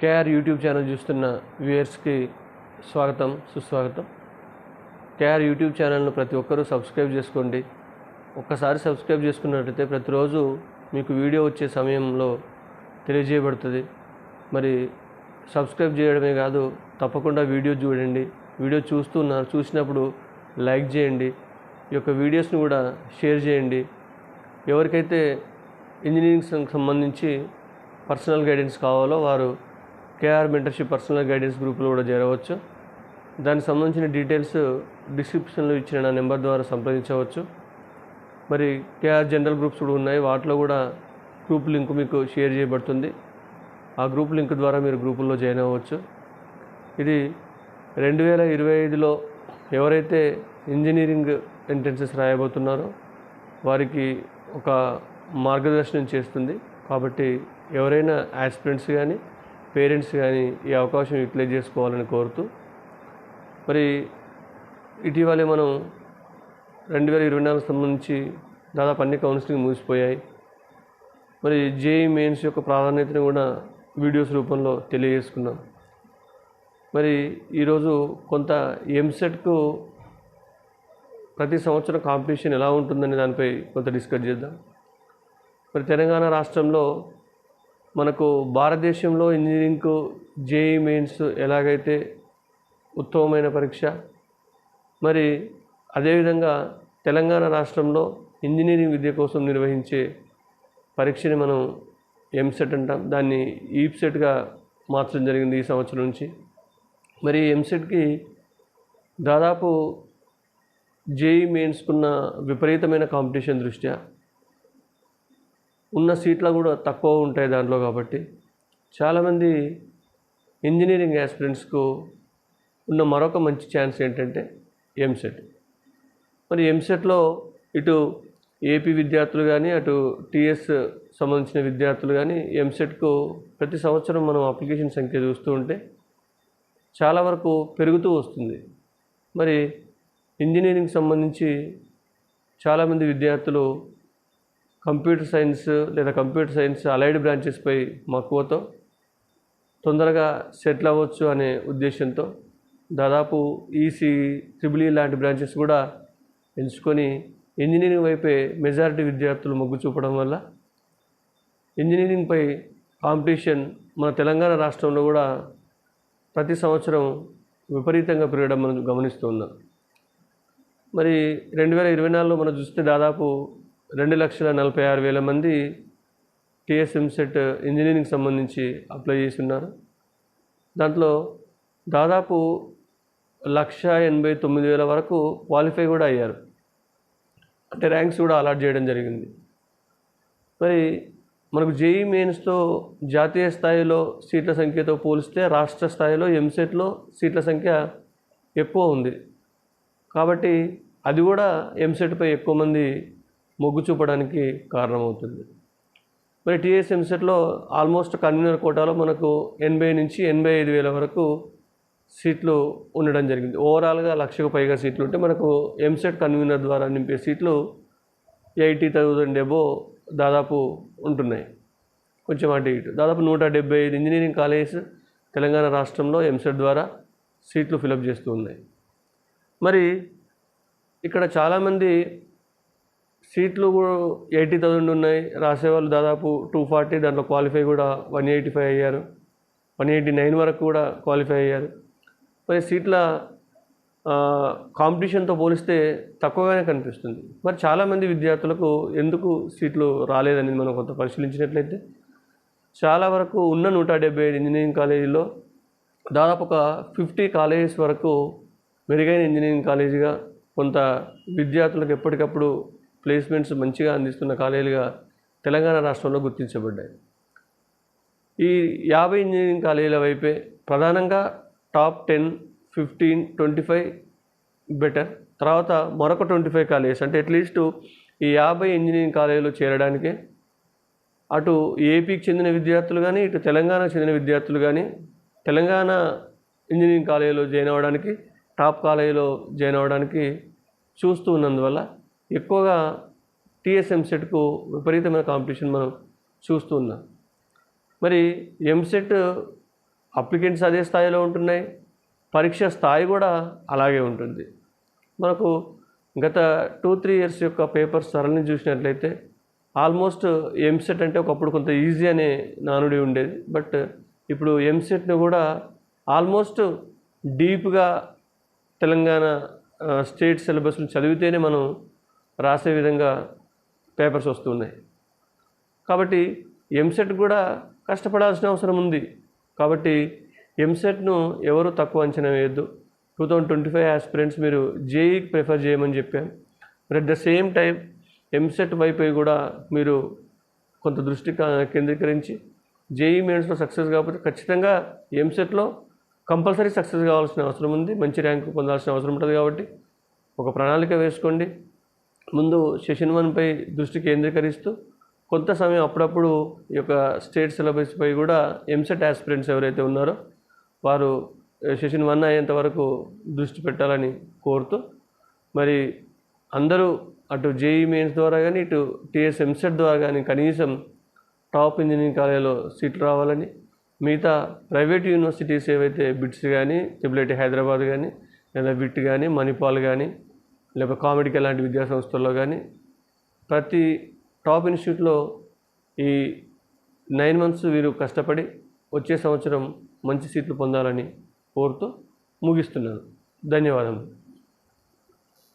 KR YouTube channel చూస్తున్న వ్యూయర్స్కి స్వాగతం సుస్వాగతం. కేఆర్ యూట్యూబ్ ఛానల్ను ప్రతి ఒక్కరూ సబ్స్క్రైబ్ చేసుకోండి. ఒక్కసారి సబ్స్క్రైబ్ చేసుకున్నట్లయితే ప్రతిరోజు మీకు వీడియో వచ్చే సమయంలో తెలియజేయబడుతుంది. మరి సబ్స్క్రైబ్ చేయడమే కాదు తప్పకుండా వీడియో చూడండి. వీడియో చూస్తున్నారు చూసినప్పుడు లైక్ చేయండి. ఈ యొక్క వీడియోస్ని కూడా షేర్ చేయండి. ఎవరికైతే ఇంజనీరింగ్ సంబంధించి పర్సనల్ గైడెన్స్ కావాలో వారు కేఆర్ మెంటర్షిప్ పర్సనల్ గైడెన్స్ గ్రూప్లో కూడా చేరవచ్చు. దానికి సంబంధించిన డీటెయిల్స్ డిస్క్రిప్షన్లో ఇచ్చిన నా నెంబర్ ద్వారా సంప్రదించవచ్చు. మరి కేఆర్ జనరల్ గ్రూప్స్ కూడా ఉన్నాయి. వాటిలో కూడా గ్రూప్ లింక్ మీకు షేర్ చేయబడుతుంది. ఆ గ్రూప్ లింక్ ద్వారా మీరు గ్రూపుల్లో జాయిన్ అవ్వచ్చు. ఇది రెండు వేల ఇరవై ఐదులో ఎవరైతే ఇంజనీరింగ్ ఎంట్రెన్సెస్ రాయబోతున్నారో వారికి ఒక మార్గదర్శనం చేస్తుంది. కాబట్టి ఎవరైనా యాస్పిరెంట్స్ కానీ పేరెంట్స్ కానీ ఈ అవకాశం యూటిలైజ్ చేసుకోవాలని కోరుతూ మరి ఇటీవలే మనం రెండు వేల ఇరవై నాలుగు సంబంధించి దాదాపు అన్ని కౌన్సిలింగ్ ముగిసిపోయాయి. మరి జేఈ మెయిన్స్ యొక్క ప్రాధాన్యతను కూడా వీడియోస్ రూపంలో తెలియజేసుకున్నాం. మరి ఈరోజు కొంత ఎంసెట్కు ప్రతి సంవత్సరం కాంపిటీషన్ ఎలా ఉంటుందనే దానిపై కొంత డిస్కస్ చేద్దాం. మరి తెలంగాణ రాష్ట్రంలో మనకు భారతదేశంలో ఇంజనీరింగ్కు జేఈ మెయిన్స్ ఎలాగైతే ఉత్తమమైన పరీక్ష మరి అదేవిధంగా తెలంగాణ రాష్ట్రంలో ఇంజనీరింగ్ విద్య కోసం నిర్వహించే పరీక్షని మనం ఎంసెట్ అంటాం. దాన్ని ఈప్సెట్గా మార్చడం జరిగింది ఈ సంవత్సరం నుంచి. మరి ఎంసెట్కి దాదాపు జేఈ మెయిన్స్కున్న విపరీతమైన కాంపిటీషన్ దృష్ట్యా ఉన్న సీట్లు కూడా తక్కువ ఉంటాయి దాంట్లో కాబట్టి చాలామంది ఇంజనీరింగ్ యాస్పిరెంట్స్కు ఉన్న మరొక మంచి ఛాన్స్ ఏంటంటే ఎంసెట్ మరి ఎంసెట్లో ఇటు ఏపీ విద్యార్థులు కానీ అటు టీఎస్ సంబంధించిన విద్యార్థులు కానీ ఎంసెట్కు ప్రతి సంవత్సరం మనం అప్లికేషన్ సంఖ్య చూస్తూ ఉంటే చాలా వరకు పెరుగుతూ వస్తుంది. మరి ఇంజనీరింగ్ సంబంధించి చాలామంది విద్యార్థులు కంప్యూటర్ సైన్స్ లేదా కంప్యూటర్ సైన్స్ అలైడ్ బ్రాంచెస్పై మక్కువతో తొందరగా సెటిల్ అవ్వచ్చు అనే ఉద్దేశంతో దాదాపు ఈసీ ట్రిబుల్ e లాంటి బ్రాంచెస్ కూడా ఎంచుకొని ఇంజనీరింగ్ వైపే మెజారిటీ విద్యార్థులు మొగ్గు చూపడం వల్ల ఇంజనీరింగ్పై కాంపిటీషన్ మన తెలంగాణ రాష్ట్రంలో కూడా ప్రతి సంవత్సరం విపరీతంగా పెరగడం మనం గమనిస్తూ ఉన్నాం. మరి రెండు వేల ఇరవై నాలుగులో మనం చూస్తే దాదాపు రెండు లక్షల నలభై ఆరు వేల మంది టీఎస్ఎంసెట్ ఇంజనీరింగ్ సంబంధించి అప్లై చేసి ఉన్నారు దాంట్లో దాదాపు లక్ష ఎనభై తొమ్మిది వేల వరకు క్వాలిఫై కూడా అయ్యారు. అంటే ర్యాంక్స్ కూడా అలాట్ చేయడం జరిగింది. మరి మనకు జేఈ మెయిన్స్తో జాతీయ స్థాయిలో సీట్ల సంఖ్యతో పోలిస్తే రాష్ట్ర స్థాయిలో ఎంసెట్లో సీట్ల సంఖ్య ఎక్కువ ఉంది. కాబట్టి అది కూడా ఎంసెట్పై ఎక్కువ మంది మొగ్గు చూపడానికి కారణమవుతుంది. మరి టీఎస్ ఎంసెట్లో ఆల్మోస్ట్ కన్వీనర్ కోటాలో మనకు ఎనభై నుంచి ఎనభై ఐదు వేల వరకు సీట్లు ఉండడం జరిగింది. ఓవరాల్గా లక్షకు పైగా సీట్లు ఉంటే మనకు ఎంసెట్ కన్వీనర్ ద్వారా నింపే సీట్లు ఎయిటీ థౌజండ్ ఎబో దాదాపు ఉంటున్నాయి. కొంచెం అటు ఇటు. దాదాపు నూట డెబ్బై ఐదు ఇంజనీరింగ్ కాలేజెస్ తెలంగాణ రాష్ట్రంలో ఎంసెట్ ద్వారా సీట్లు ఫిలప్ చేస్తూ ఉన్నాయి. మరి ఇక్కడ చాలామంది సీట్లు కూడా ఎయిటీ థౌజండ్ ఉన్నాయి. రాసేవాళ్ళు దాదాపు టూ ఫార్టీ దాంట్లో క్వాలిఫై కూడా వన్ ఎయిటీ ఫైవ్ అయ్యారు. వన్ ఎయిటీ నైన్ వరకు కూడా క్వాలిఫై అయ్యారు. మరి సీట్ల కాంపిటీషన్తో పోలిస్తే తక్కువగానే కనిపిస్తుంది. మరి చాలామంది విద్యార్థులకు ఎందుకు సీట్లు రాలేదనేది మనం కొంత పరిశీలించినట్లయితే చాలా వరకు ఉన్న నూట డెబ్బై ఐదు ఇంజనీరింగ్ కాలేజీలో దాదాపు ఒక ఫిఫ్టీ కాలేజెస్ వరకు మెరుగైన ఇంజనీరింగ్ కాలేజీగా కొంత విద్యార్థులకు ఎప్పటికప్పుడు ప్లేస్మెంట్స్ మంచిగా అందిస్తున్న కాలేజీలుగా తెలంగాణ రాష్ట్రంలో గుర్తించబడ్డాయి. ఈ యాభై ఇంజనీరింగ్ కాలేజీల వైపే ప్రధానంగా top ten fifteen twenty five better. తర్వాత మరొక ట్వంటీ ఫైవ్ కాలేజెస్ అంటే అట్లీస్ట్ ఈ యాభై ఇంజనీరింగ్ కాలేజీలో చేరడానికే అటు ఏపీకి చెందిన విద్యార్థులు కానీ ఇటు తెలంగాణకు చెందిన విద్యార్థులు కానీ తెలంగాణ ఇంజనీరింగ్ కాలేజీలో జాయిన్ అవ్వడానికి టాప్ కాలేజీలో జాయిన్ అవ్వడానికి చూస్తూ ఉన్నందువల్ల ఎక్కువగా టీఎస్ఎంసెట్కు విపరీతమైన కాంపిటీషన్ మనం చూస్తూ ఉన్నాం. మరి ఎంసెట్ అప్లికెంట్స్ అదే స్థాయిలో ఉంటున్నాయి. పరీక్ష స్థాయి కూడా అలాగే ఉంటుంది. మనకు గత టూ త్రీ ఇయర్స్ యొక్క పేపర్స్ సరళిని చూసినట్లయితే ఆల్మోస్ట్ ఎంసెట్ అంటే ఒకప్పుడు కొంత ఈజీ అనే నానుడి ఉండేది. బట్ ఇప్పుడు ఎంసెట్ను కూడా ఆల్మోస్ట్ డీప్గా తెలంగాణ స్టేట్ సిలబస్ను చదివితేనే మనం రాసే విధంగా పేపర్స్ వస్తున్నాయి. కాబట్టి ఎంసెట్ కూడా కష్టపడాల్సిన అవసరం ఉంది. కాబట్టి ఎంసెట్ను ఎవరు తక్కువ అంచనా వేయద్దు. Two thousand twenty five aspirants మీరు జేఈకి ప్రిఫర్ చేయమని చెప్పాం మరి at the same time EAMCET వైపు కూడా మీరు కొంత దృష్టి కేంద్రీకరించి జేఈ మెయిన్స్లో సక్సెస్ కాకపోతే ఖచ్చితంగా ఎంసెట్లో కంపల్సరీ సక్సెస్ కావాల్సిన అవసరం ఉంది. మంచి ర్యాంక్ పొందాల్సిన అవసరం ఉంటుంది కాబట్టి ఒక ప్రణాళిక వేసుకోండి. ముందు సెషన్ వన్పై దృష్టి కేంద్రీకరిస్తూ కొంత సమయం అప్పుడప్పుడు ఈ యొక్క స్టేట్ సిలబస్పై కూడా ఎంసెట్ ఆస్పిరెంట్స్ ఎవరైతే ఉన్నారో వారు సెషన్ వన్ అయ్యేంత వరకు దృష్టి పెట్టాలని కోరుతూ మరి అందరూ అటు జేఈ మెయిన్స్ ద్వారా కానీ ఇటు టీఎస్ ఎంసెట్ ద్వారా కానీ కనీసం టాప్ ఇంజనీరింగ్ కాలేజీలో సీట్లు రావాలని మిగతా ప్రైవేట్ యూనివర్సిటీస్ ఏవైతే బిట్స్ కానీ ట్రిపుల్ హైదరాబాద్ కానీ లేదా బిట్ కానీ మణిపాల్ కానీ లేకపోతే కామెడీకి లాంటి విద్యా సంస్థల్లో కానీ ప్రతి టాప్ ఇన్స్టిట్యూట్లో ఈ నైన్ మంత్స్ వీరు కష్టపడి వచ్చే సంవత్సరం మంచి సీట్లు పొందాలని కోరుతూ ముగిస్తున్నాను. ధన్యవాదములు.